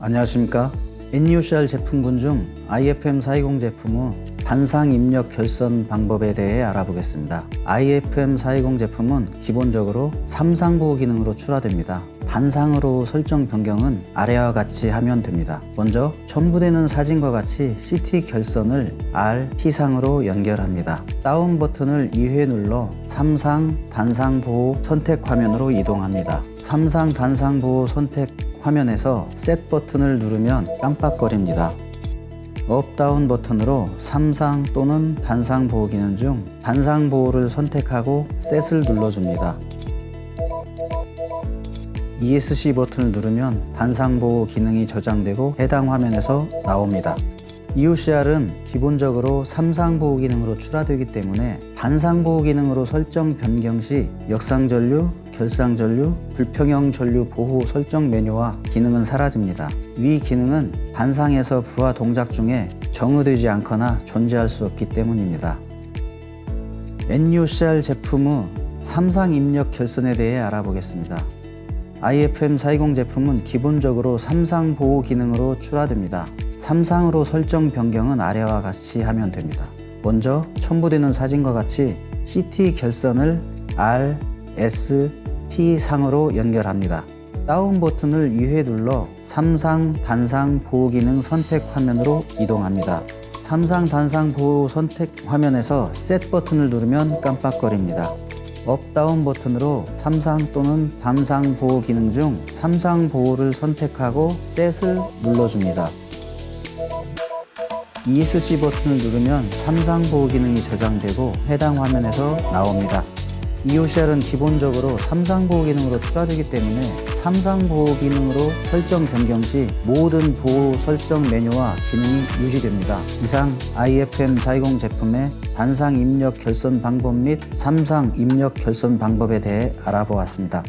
안녕하십니까. NUCR 제품군 중 IFM 420 제품의 단상 입력 결선 방법에 대해 알아보겠습니다. IFM 420 제품은 기본적으로 3상부 기능으로 출하됩니다. 단상으로 설정 변경은 아래와 같이 하면 됩니다. 먼저 첨부되는 사진과 같이 CT 결선을 R, T상으로 연결합니다. 다운 버튼을 2회 눌러 3상 단상 보호 선택 화면으로 이동합니다. 3상 단상 보호 선택 화면에서 셋 버튼을 누르면 깜빡거립니다. 업다운 버튼으로 3상 또는 단상 보호 기능 중 단상 보호를 선택하고 셋을 눌러줍니다. ESC 버튼을 누르면 단상 보호 기능이 저장되고 해당 화면에서 나옵니다. EOCR은 기본적으로 3상 보호 기능으로 출하되기 때문에 단상 보호 기능으로 설정 변경 시 역상 전류, 결상 전류, 불평형 전류 보호 설정 메뉴와 기능은 사라집니다. 위 기능은 단상에서 부하 동작 중에 정의되지 않거나 존재할 수 없기 때문입니다. NUCR 제품의 3상 입력 결선에 대해 알아보겠습니다. IFM 420 제품은 기본적으로 3상 보호 기능으로 출하됩니다. 3상으로 설정 변경은 아래와 같이 하면 됩니다. 먼저 첨부되는 사진과 같이 CT 결선을 R, S, T 상으로 연결합니다. 다운 버튼을 2회 눌러 3상 단상 보호 기능 선택 화면으로 이동합니다. 3상 단상 보호 선택 화면에서 셋 버튼을 누르면 깜빡거립니다. 업다운 버튼으로 3상 또는 단상 보호 기능 중 3상 보호를 선택하고 셋을 눌러줍니다. ESC 버튼을 누르면 3상 보호 기능이 저장되고 해당 화면에서 나옵니다. EOCR은 기본적으로 3상 보호 기능으로 출하되기 때문에 3상 보호 기능으로 설정 변경 시 모든 보호 설정 메뉴와 기능이 유지됩니다. 이상 IFM 420 제품의 단상 입력 결선 방법 및 3상 입력 결선 방법에 대해 알아보았습니다.